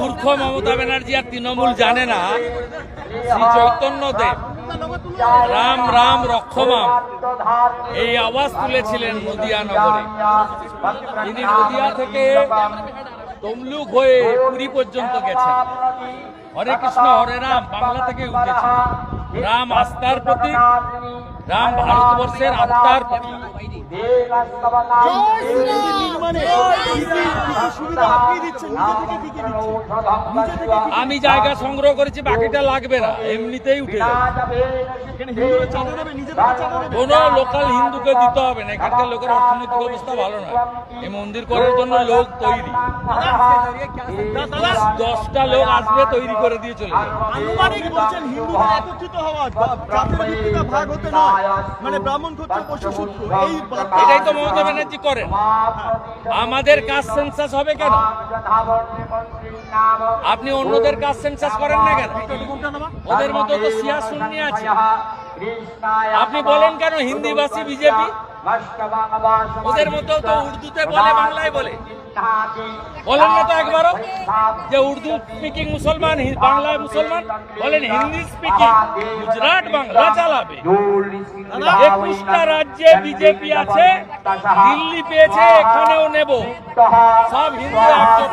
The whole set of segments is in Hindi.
মূর্খ মমতা ব্যানার্জি আর তৃণমূল জানে না। শ্রী চৈতন্য দেব। রাম রাম, রক্ষমাম। এই আওয়াজ তুলেছিলেন নদিয়া নগরে। তিনি নদিয়া থেকে তমলুক হয়ে পুরী পর্যন্ত গেছেন। হরে কৃষ্ণ, হরে রাম, বাংলা থেকে উঠেছে রাম আস্থার প্রতীক রাম ভারতবর্ষের আত্মার প্রতীক আমি জায়গা সংগ্রহ করেছি বাকিটা লাগবে না এমনিতেই উঠে যাবে কোন লোকাল হিন্দুকে দিতে হবে না এখানকার লোকের অর্থনৈতিক অবস্থা ভালো না এই মন্দির করার জন্য লোক তৈরি দশটা লোক আসবে তৈরি করে দিয়ে চলে যাবে আনুমানিক বলছেন হিন্দুদের একত্রিত হওয়া জাতির ভিত্তিতে ভাগ হতে নয়। মানে ব্রাহ্মণ ক্ষত্রিয় বৈশ্য শূদ্র এই এটাই তো মমতা ব্যানার্জি করেন। আমাদের কাজ সেন্সাস হবে কেন? আপনি অন্যদের কাজ সেন্সাস করেন না কেন? ওদের মতো তো সিয়া শূন্য আছে। আপনি বলেন কেন হিন্দিভাষী বিজেপি? ওদের মতো তো উর্দুতে বলে বাংলায় বলে। বলেন না তো একবারও যে উর্দু স্পিকিং মুসলমান বাংলায় মুসলমান, বলেন হিন্দি স্পিকিং গুজরাট বাংলা চালাবে। একুশটা রাজ্যে বিজেপি আছে, দিল্লি পেয়েছে, এখানেও নেব। সব হিন্দু একজোট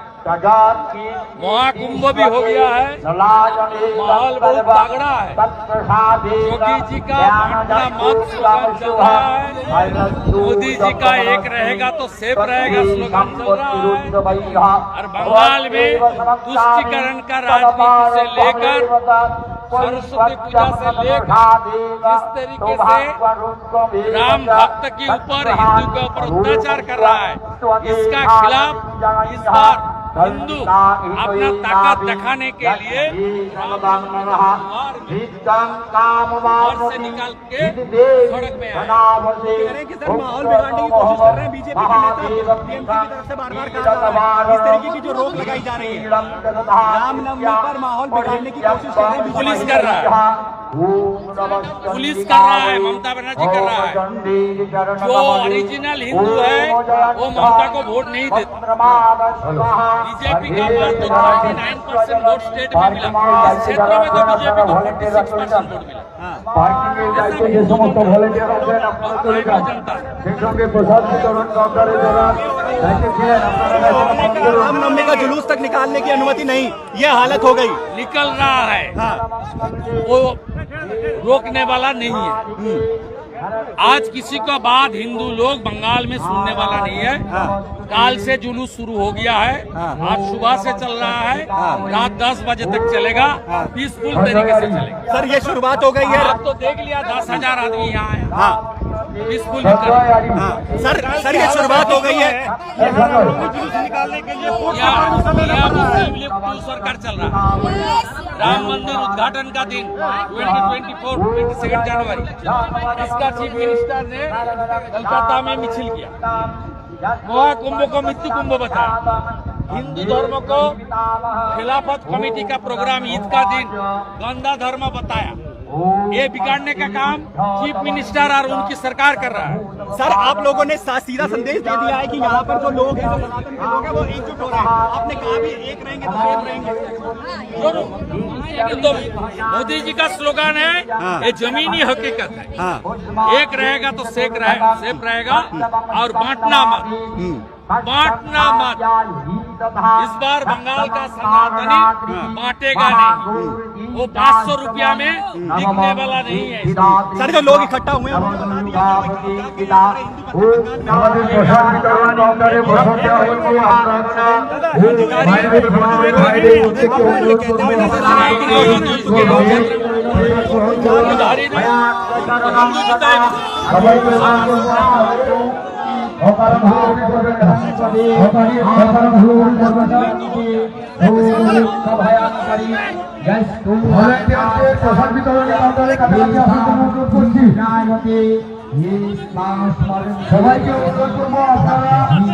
महाकुंभ भी हो गया है। माहौल बहुत तगड़ा है। योगी जी का पटना मत स्लोगन चल रहा है। मोदी जी का एक रहेगा तो सेफ़ रहेगा स्लोगन चल रहा है। और बंगाल में तुष्टिकरण का राजनीति से लेकर सरस्वती पूजा से लेकर जिस तरीके से राम भक्त के ऊपर हिंदू के ऊपर अत्याचार कर रहा है। इसका खिलाफ इस बार हिंदू अपना ताकत दिखाने के लिए से निकाल के सड़क में आए। कि सर माहौल बिगाड़ने की कोशिश कर रहे हैं बीजेपी के नेता। टीएमसी की तरफ़ से बार बार कहा जा रहा है। इस तरीके की जो रोक लगाई जा रही है। रामनवमी पर माहौल बिगाड़ने की कोशिश कर रहे हैं पुलिस कर रहा है पुलिस कर रहा है ममता बनर्जी कर रहा है जो ओरिजिनल हिंदू है वो ममता को वोट नहीं देता बीजेपी का पास तो 39 परसेंट वोट स्टेट में मिला इस क्षेत्र में तो बीजेपी को 46 परसेंट वोट मिला পার্কিংয়ের দায়িত্বে যে সমস্ত ভলেন্টিয়ার আছেন আপনারা চলে যান সেই সঙ্গে প্রসাদ বিতরণ কাউন্টারে যারা দায়িত্বে ছিলেন আপনারা এখনো বন্ধ করুন। रामनवमी का जुलूस तक निकालने की अनुमति नहीं ये हालत हो गई निकल रहा है हाँ वो रोकने वाला नहीं है। आज किसी का बात हिंदू लोग बंगाल में सुनने वाला नहीं है। काल से जुलूस शुरू हो गया है। आज सुबह से चल रहा है। रात दस बजे तक चलेगा। पीसफुल तरीके से चलेगा। सर ये शुरुआत हो गई है। आप तो देख लिया दस हज़ार आदमी यहाँ है। हाँ। पीसफुल हाँ सर सर ये शुरुआत हो गई है। यहाँ यहाँ मुस्लिम लीग सरकार चल रहा है। राम मंदिर उद्घाटन का दिन 2024 22 जनवरी इसका चीफ मिनिस्टर ने कलकत्ता में मिছিল किया। महाकुंभ को मृत्यु कुंभ बताया हिंदू धर्म को खिलाफत कमेटी का प्रोग्राम ईद का दिन गंदा धर्म बताया। ये बिगाड़ने का काम चीफ मिनिस्टर और उनकी सरकार कर रहा है। सर आप लोगों ने सीधा संदेश दे दिया है कि यहाँ पर जो लोग हैं जो सनातन के लोग हैं वो एकजुट हो रहे हैं। आपने कहा भी एक रहेंगे तो एक रहेंगे। तो मोदी जी का स्लोगन है ये जमीनी हकीकत है। हाँ। एक रहेगा तो सेक रहे सेफ़ रहेगा और बांटना मत। बांटना मत। इस बार बंगाल का सनातनी बांटेगा नहीं वो पाँच सौ रुपया में बिकने वाला नहीं है सर जो लोग इकट्ठा हुए हैं অকারণ হুড়ি করবেন না। অকারণ হুড়ি করবেন না। সভায়ানকারী গ্যাস টু ভলেন্টিয়ারদের প্রসাদ বিতরণের মাধ্যমে কাটাকাটি আসন অনুরোধ করছি। ন্যায়মতে সবাইকে অনুরোধ করব আপনারা করুন।